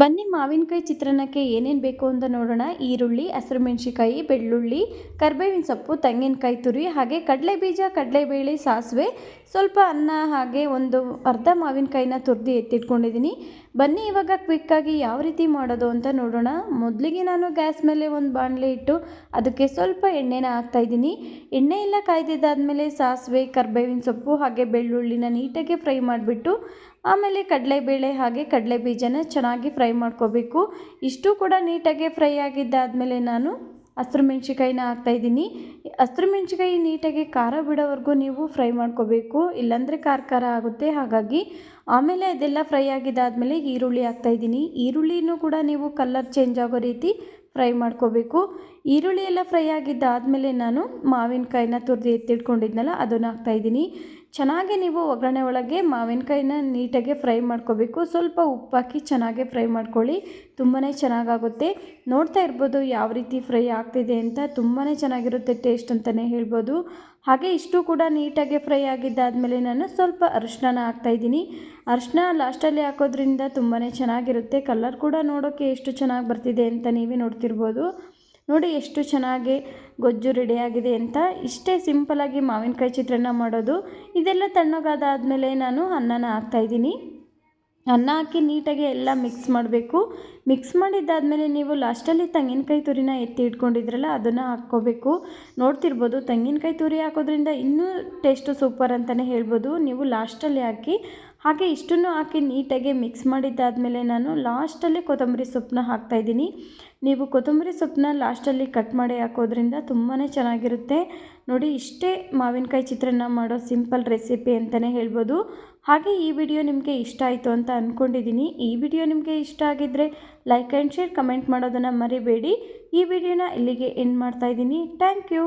ಬನ್ನಿ ಮಾವಿನಕಾಯಿ ಚಿತ್ರಾನ್ನಕ್ಕೆ ಏನೇನು ಬೇಕು ಅಂತ ನೋಡೋಣ. ಈರುಳ್ಳಿ ಹಸಿರು ಮೆಣಸಿಕಾಯಿ ಬೆಳ್ಳುಳ್ಳಿ, ಕರ್ಬೇವಿನ ಸೊಪ್ಪು, ತೆಂಗಿನಕಾಯಿ ತುರಿ, ಹಾಗೆ ಕಡಲೆ ಬೀಜ, ಕಡಲೆಬೇಳೆ, ಸಾಸಿವೆ. ಸ್ವಲ್ಪ ಅನ್ನ, ಹಾಗೆ ಒಂದು ಅರ್ಧ ಮಾವಿನಕಾಯಿನ ತುರಿದು ಎತ್ತಿಟ್ಕೊಂಡಿದ್ದೀನಿ. ಬನ್ನಿ ಇವಾಗ ಕ್ವಿಕ್ಕಾಗಿ ಯಾವ ರೀತಿ ಮಾಡೋದು ಅಂತ ನೋಡೋಣ. ಮೊದಲಿಗೆ ನಾನು ಗ್ಯಾಸ್ ಮೇಲೆ ಒಂದು ಬಾಣಲೆ ಇಟ್ಟು ಅದಕ್ಕೆ ಸ್ವಲ್ಪ ಎಣ್ಣೆನ ಹಾಕ್ತಾಯಿದ್ದೀನಿ ಎಣ್ಣೆ ಎಲ್ಲ ಕಾಯ್ದಿದ್ದಾದಮೇಲೆ ಸಾಸಿವೆ, ಕರ್ಬೇವಿನ ಸೊಪ್ಪು, ಹಾಗೆ ಬೆಳ್ಳುಳ್ಳಿನ ನೀಟಾಗಿ ಫ್ರೈ ಮಾಡಿಬಿಟ್ಟು ಆಮೇಲೆ ಕಡಲೆಬೇಳೆ ಹಾಗೆ ಕಡಲೆ ಬೀಜನ ಚೆನ್ನಾಗಿ ಫ್ರೈ ಮಾಡ್ಕೋಬೇಕು. ಇಷ್ಟು ಕೂಡ ನೀಟಾಗಿ ಫ್ರೈ ಆಗಿದ್ದಾದಮೇಲೆ ನಾನು ಹಸಿರು ಮೆಣ್ಸಿಕಾಯಿನ ಹಾಕ್ತಾಯಿದ್ದೀನಿ ಹಸಿರು ಮೆಣಸಿಕಾಯಿ ನೀಟಾಗಿ ಖಾರ ಬಿಡೋವರೆಗೂ ನೀವು ಫ್ರೈ ಮಾಡ್ಕೋಬೇಕು. ಇಲ್ಲಾಂದರೆ ಖಾರ ಖಾರ ಆಗುತ್ತೆ. ಹಾಗಾಗಿ ಆಮೇಲೆ ಅದೆಲ್ಲ ಫ್ರೈ ಆಗಿದ್ದಾದಮೇಲೆ ಈರುಳ್ಳಿ ಹಾಕ್ತಾಯಿದ್ದೀನಿ ಈರುಳ್ಳಿನೂ ಕೂಡ ನೀವು ಕಲರ್ ಚೇಂಜ್ ಆಗೋ ರೀತಿ ಫ್ರೈ ಮಾಡ್ಕೋಬೇಕು. ಈರುಳ್ಳಿ ಎಲ್ಲ ಫ್ರೈ ಆಗಿದ್ದಾದಮೇಲೆ ನಾನು ಮಾವಿನಕಾಯಿನ ತುರಿದು ಎತ್ತಿಟ್ಕೊಂಡಿದ್ನಲ್ಲ, ಅದನ್ನು ಹಾಕ್ತಾಯಿದ್ದೀನಿ ಚೆನ್ನಾಗಿ ನೀವು ಒಗ್ಗರಣೆ ಒಳಗೆ ಮಾವಿನಕಾಯಿನ ನೀಟಾಗಿ ಫ್ರೈ ಮಾಡ್ಕೋಬೇಕು. ಸ್ವಲ್ಪ ಉಪ್ಪಾಕಿ ಚೆನ್ನಾಗೆ ಫ್ರೈ ಮಾಡ್ಕೊಳ್ಳಿ. ತುಂಬಾ ಚೆನ್ನಾಗಾಗುತ್ತೆ. ನೋಡ್ತಾ ಇರ್ಬೋದು ಯಾವ ರೀತಿ ಫ್ರೈ ಆಗ್ತಿದೆ ಅಂತ. ತುಂಬಾ ಚೆನ್ನಾಗಿರುತ್ತೆ ಟೇಸ್ಟ್ ಅಂತಲೇ ಹೇಳ್ಬೋದು. ಹಾಗೆ ಇಷ್ಟು ಕೂಡ ನೀಟಾಗಿ ಫ್ರೈ ಆಗಿದ್ದಾದಮೇಲೆ ನಾನು ಸ್ವಲ್ಪ ಅರಿಶಿನ ಹಾಕ್ತಾಯಿದ್ದೀನಿ ಅರಿಶಿನ ಲಾಸ್ಟಲ್ಲಿ ಹಾಕೋದ್ರಿಂದ ತುಂಬಾ ಚೆನ್ನಾಗಿರುತ್ತೆ. ಕಲರ್ ಕೂಡ ನೋಡೋಕ್ಕೆ ಎಷ್ಟು ಚೆನ್ನಾಗಿ ಬರ್ತಿದೆ ಅಂತ ನೀವೇ ನೋಡ್ತಿರ್ಬೋದು. ನೋಡಿ ಎಷ್ಟು ಚೆನ್ನಾಗಿ ಗೊಜ್ಜು ರೆಡಿಯಾಗಿದೆ ಅಂತ. ಇಷ್ಟೇ ಸಿಂಪಲಾಗಿ ಮಾವಿನಕಾಯಿ ಚಿತ್ರಾನ್ನ ಮಾಡೋದು. ಇದೆಲ್ಲ ತಣ್ಣಗಾದಾದಮೇಲೆ ನಾನು ಅನ್ನನ ಹಾಕ್ತಾಯಿದ್ದೀನಿ ಅನ್ನ ಹಾಕಿ ನೀಟಾಗಿ ಎಲ್ಲ ಮಿಕ್ಸ್ ಮಾಡಬೇಕು. ಮಿಕ್ಸ್ ಮಾಡಿದ್ದಾದಮೇಲೆ ನೀವು ಲಾಸ್ಟಲ್ಲಿ ತೆಂಗಿನಕಾಯಿ ತುರಿನ ಎತ್ತಿ ಇಟ್ಕೊಂಡಿದ್ರಲ್ಲ, ಅದನ್ನು ಹಾಕ್ಕೋಬೇಕು. ನೋಡ್ತಿರ್ಬೋದು, ತೆಂಗಿನಕಾಯಿ ತುರಿ ಹಾಕೋದ್ರಿಂದ ಇನ್ನೂ ಟೇಸ್ಟು ಸೂಪರ್ ಅಂತಲೇ ಹೇಳ್ಬೋದು. ನೀವು ಲಾಸ್ಟಲ್ಲಿ ಹಾಕಿ ಹಾಗೆ ಇಷ್ಟನ್ನು ಹಾಕಿ ನೀಟಾಗಿ ಮಿಕ್ಸ್ ಮಾಡಿದ್ದಾದಮೇಲೆ ನಾನು ಲಾಸ್ಟಲ್ಲಿ ಕೊತ್ತಂಬರಿ ಸೊಪ್ಪನ್ನ ಹಾಕ್ತಾಯಿದ್ದೀನಿ ನೀವು ಕೊತ್ತಂಬರಿ ಸೊಪ್ಪನ್ನ ಲಾಸ್ಟಲ್ಲಿ ಕಟ್ ಮಾಡಿ ಹಾಕೋದ್ರಿಂದ ತುಂಬಾ ಚೆನ್ನಾಗಿರುತ್ತೆ. ನೋಡಿ, ಇಷ್ಟೇ ಮಾವಿನಕಾಯಿ ಚಿತ್ರಾನ್ನ ಮಾಡೋ ಸಿಂಪಲ್ ರೆಸಿಪಿ ಅಂತಲೇ ಹೇಳ್ಬೋದು. ಹಾಗೆ ಈ ವಿಡಿಯೋ ನಿಮಗೆ ಇಷ್ಟ ಆಯಿತು ಅಂತ ಅಂದ್ಕೊಂಡಿದ್ದೀನಿ ಈ ವಿಡಿಯೋ ನಿಮಗೆ ಇಷ್ಟ ಆಗಿದ್ದರೆ ಲೈಕ್ ಆ್ಯಂಡ್ ಶೇರ್ ಕಮೆಂಟ್ ಮಾಡೋದನ್ನು ಮರಿಬೇಡಿ. ಈ ವಿಡಿಯೋನ ಇಲ್ಲಿಗೆ ಎಂಡ್ ಮಾಡ್ತಾಯಿದ್ದೀನಿ ಥ್ಯಾಂಕ್ ಯು